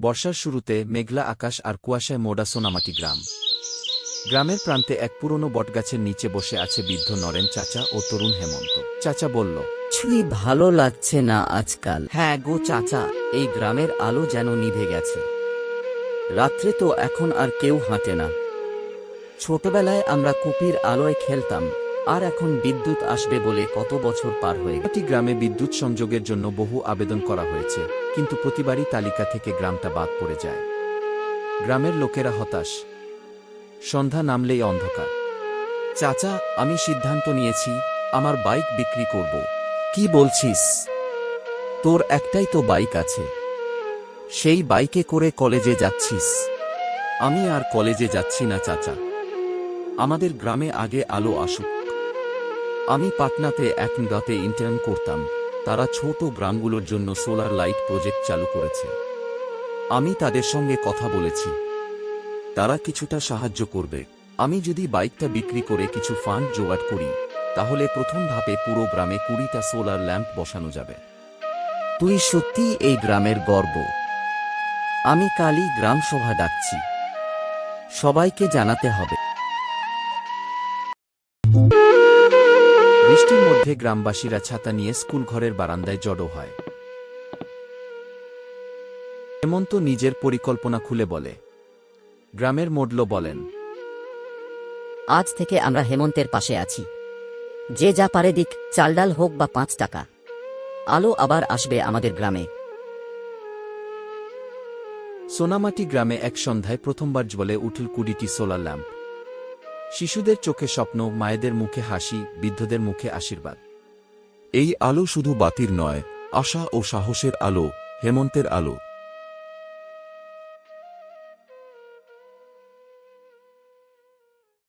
বর্ষার শুরুতে মেঘলা আকাশ আর কুয়াশায় মোড়া সোনামাটি গ্রাম। গ্রামের প্রান্তে এক পুরনো বটগাছের নিচে বসে আছে বৃদ্ধ নরেন চাচা ও তরুণ হেমন্ত। চাচা বলল কিছুই ভালো লাগছে না আজকাল? হ্যাঁ গো চাচা এই গ্রামের আলো যেন নিভে গেছে। রাত্রে তো এখন আর কেউ হাঁটে না। ছোটবেলায় আমরা কুপির আলোয় খেলতাম। আর এখন বিদ্যুৎ আসবে বলে কত বছর পার হয়ে একটি গ্রামে বিদ্যুৎ সংযোগের জন্য বহু আবেদন করা হয়েছে, কিন্তু প্রতিবারই তালিকা থেকে গ্রামটা বাদ পড়ে যায়। গ্রামের লোকেরা হতাশ। সন্ধ্যা নামলেই অন্ধকার। চাচা, আমি সিদ্ধান্ত নিয়েছি, আমার বাইক বিক্রি করব। কি বলছিস? তোর একটাই তো বাইক আছে। সেই বাইকে করে কলেজে যাচ্ছিস। আমি আর কলেজে যাচ্ছি না, চাচা। আমাদের গ্রামে আগে আলো আসুক। আমি পাটনাতে এক গাতে ইন্টার্ন করতাম। তারা ছোট গ্রামগুলোর জন্য সোলার লাইট প্রজেক্ট চালু করেছে। আমি তাদের সঙ্গে কথা বলেছি। তারা কিছুটা সাহায্য করবে। আমি যদি বাইকটা বিক্রি করে কিছু ফান্ড জোগাড় করি, তাহলে প্রথম ধাপে পুরো গ্রামে কুড়িটা সোলার ল্যাম্প বসানো যাবে। তুই সত্যি এই গ্রামের গর্ব। আমি কালই গ্রাম সভা ডাকছি। সবাইকে জানাতে হবে। বৃষ্টির মধ্যে গ্রামবাসীরা ছাতা নিয়ে স্কুল ঘরের বারান্দায় জড়ো হয়। হেমন্ত নিজের পরিকল্পনা খুলে বলে। গ্রামের মোডল বলেন আজ থেকে আমরা হেমন্তের পাশে আছি। যে যা পারে দিক চালডাল হোক বা পাঁচ টাকা। আলো আবার আসবে আমাদের গ্রামে। সোনামাটি গ্রামে এক সন্ধ্যায় প্রথমবার জ্বলে উঠল কুড়িটি সোলার ল্যাম্প। শিশুদের চোখে স্বপ্ন, মায়েদের মুখে হাসি, বৃদ্ধদের মুখে আশীর্বাদ। এই আলো শুধু বাতির নয়, আশা ও সাহসের আলো, হেমন্তের আলো।